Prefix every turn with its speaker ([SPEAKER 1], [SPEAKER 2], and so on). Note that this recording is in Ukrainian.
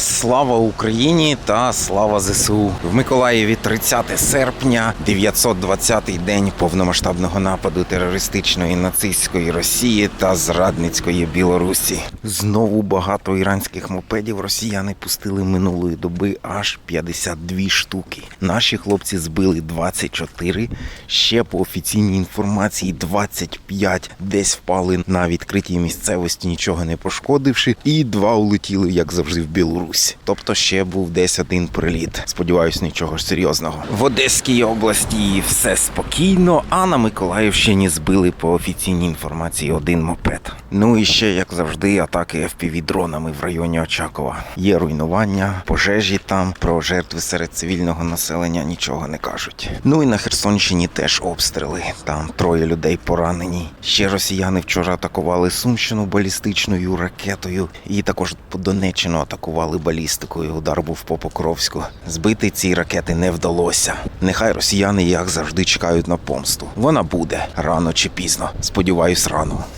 [SPEAKER 1] Слава Україні та слава ЗСУ в Миколаєві 30 серпня, 920-й день повномасштабного нападу терористичної нацистської Росії та зрадницької Білорусі. Знову багато іранських мопедів росіяни пустили минулої доби аж 52 штуки. Наші хлопці збили 24, ще по офіційній інформації 25 десь впали на відкритій місцевості, нічого не пошкодивши, і два улетіли, як завжди, в Білорусь. Тобто ще був десь один приліт. Сподіваюсь, нічого ж серйозного. В Одеській області все спокійно, а на Миколаївщині збили по офіційній інформації один мопед. Ну і ще, як завжди, атаки fpv дронами в районі Очакова. Є руйнування, пожежі там, про жертви серед цивільного населення нічого не кажуть. Ну і на Херсонщині теж обстріли. Там троє людей поранені. Ще росіяни вчора атакували Сумщину балістичною ракетою, і також по Донеччину атакували балістикою. Удар був по Покровську. Збити ці ракети не вдалося. Нехай росіяни, як завжди, чекають на помсту. Вона буде рано чи пізно. Сподіваюсь, рано.